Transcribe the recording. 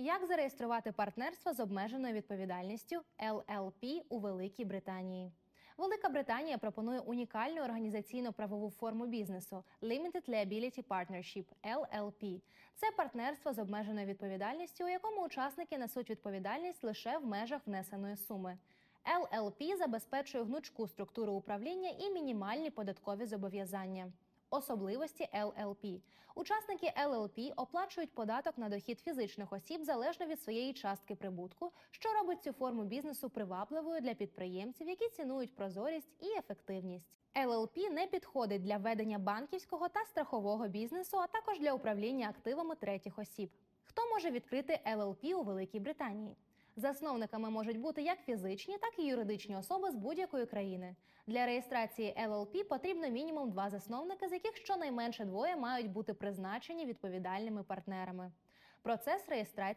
Як зареєструвати партнерство з обмеженою відповідальністю LLP у Великій Британії? Велика Британія пропонує унікальну організаційно-правову форму бізнесу Limited Liability Partnership LLP. Це партнерство з обмеженою відповідальністю, у якому учасники несуть відповідальність лише в межах внесеної суми. LLP забезпечує гнучку структуру управління і мінімальні податкові зобов'язання. Особливості LLP. Учасники LLP оплачують податок на дохід фізичних осіб залежно від своєї частки прибутку, що робить цю форму бізнесу привабливою для підприємців, які цінують прозорість і ефективність. LLP не підходить для ведення банківського та страхового бізнесу, а також для управління активами третіх осіб. Хто може відкрити LLP у Великій Британії? Засновниками можуть бути як фізичні, так і юридичні особи з будь-якої країни. Для реєстрації LLP потрібно мінімум два засновники, з яких щонайменше двоє мають бути призначені відповідальними партнерами. Процес реєстрації